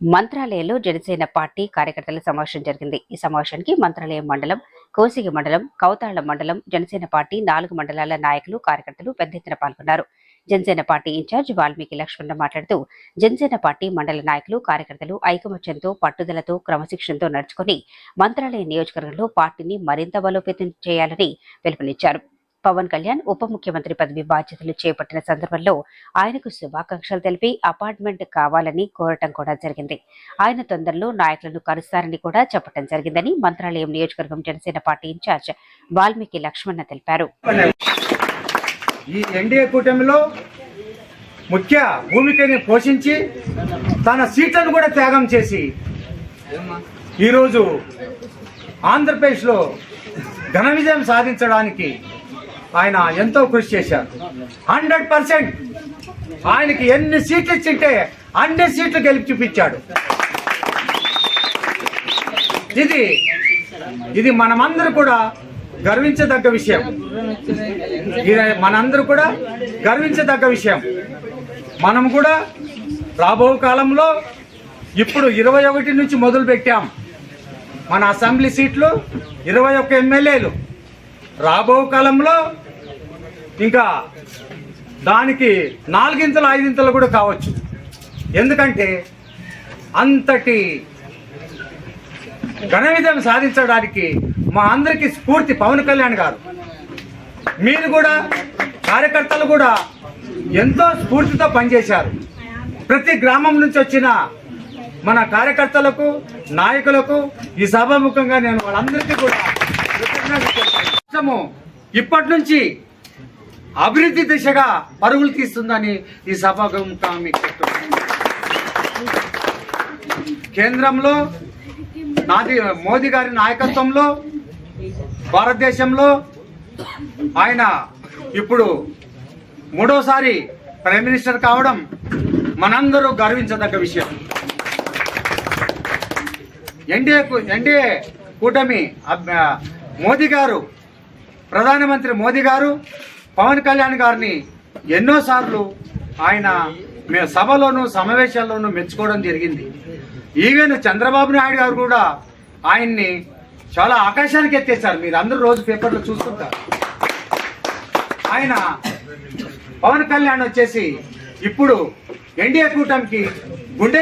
మంత్రాలయంలో Janasena party కార్యకర్తల సమావేశం జరిగింది. ఈ సమావేశానికి మంత్రాలయం మండలం కోసిగి మండలం కౌతాళ్ళ మండలం జనసేన పార్టీ నాలుగు మండలాల నాయకులు కార్యకర్తలు పెద్ద ఎత్తున పాల్గొన్నారు. జనసేన పార్టీ ఇన్ఛార్జ్ వాల్మీకి లక్ష్మణ మాట్లాడుతూ జనసేన పార్టీ మండల నాయకులు కార్యకర్తలు ఐకమత్యంతో పట్టుదలతో క్రమశిక్షణతో నడుచుకుని మంత్రాలయ నియోజకవర్గంలో పార్టీని మరింత బలోపేతం చేయాలని పిలుపునిచ్చారు. పవన్ కళ్యాణ్ ఉప ముఖ్యమంత్రి పదవి బాధ్యతలు చేపట్టిన సందర్భంలో ఆయనకు శుభాకాంక్షలు తెలిపి అపార్ట్మెంట్ కావాలని కోరటం కూడా జరిగింది. ఆయన తొందరలో నాయకులను కలుస్తారని కూడా చెప్పడం జరిగిందని మంత్రాలయం నియోజకవర్గం జనసేన పార్టీ ఇన్ఛార్జ్ వాల్మీకి లక్ష్మణ తెలిపారు. ఈ ఎన్డీఏ కూటమిలో ముఖ్య భూమికని పోషించి తన సీట్లను కూడా త్యాగం చేసి ఈరోజు ఆంధ్రప్రదేశ్లో ఘన విజయం సాధించడానికి ఆయన ఎంతో కృషి చేశారు. Hundred percent. ఆయనకి ఎన్ని సీట్లు ఇచ్చింటే అన్ని సీట్లు గెలిపి చూపించాడు. ఇది ఇది మనమందరూ కూడా గర్వించదగ్గ విషయం. ఇది మనందరూ కూడా గర్వించదగ్గ విషయం. మనం కూడా రాబో కాలంలో ఇప్పుడు ఇరవై ఒకటి నుంచి మొదలు పెట్టాం మన అసెంబ్లీ సీట్లు ఇరవై ఒక్క ఎమ్మెల్యేలు. రాబో కాలంలో ఇంకా దానికి నాలుగింతలు ఐదింతలు కూడా కావచ్చు. ఎందుకంటే అంతటి ఘన విజయం సాధించడానికి మా అందరికీ స్ఫూర్తి పవన్ కళ్యాణ్ గారు. మీరు కూడా కార్యకర్తలు కూడా ఎంతో స్ఫూర్తితో పనిచేశారు. ప్రతి గ్రామం నుంచి వచ్చిన మన కార్యకర్తలకు నాయకులకు ఈ సభాముఖంగా నేను వాళ్ళందరికీ కూడా కృతజ్ఞతలు ఇప్పటి నుంచి అభివృద్ధి దిశగా పరుగులు తీస్తుందని ఈ సభాముఖంగా మీకు కేంద్రంలో నాది మోదీ గారి నాయకత్వంలో భారతదేశంలో ఆయన ఇప్పుడు మూడోసారి ప్రైమ్ మినిస్టర్ కావడం మనందరూ గర్వించదగ్గ విషయం. ఎన్డీఏ ఎన్డీఏ కూటమి మోదీ గారు ప్రధానమంత్రి మోదీ గారు పవన్ కళ్యాణ్ గారిని ఎన్నోసార్లు ఆయన మే- సభలోనూ సమావేశాల్లోనూ మెచ్చుకోవడం జరిగింది. ఈవెన్ చంద్రబాబు నాయుడు గారు కూడా ఆయన్ని చాలా ఆకాశానికి ఎత్తేసారు మీరు అందరూ రోజు పేపర్లో చూస్తుంటారు. ఆయన పవన్ కళ్యాణ్ వచ్చేసి ఇప్పుడు ఎన్డీఏ కూటమికి గుండె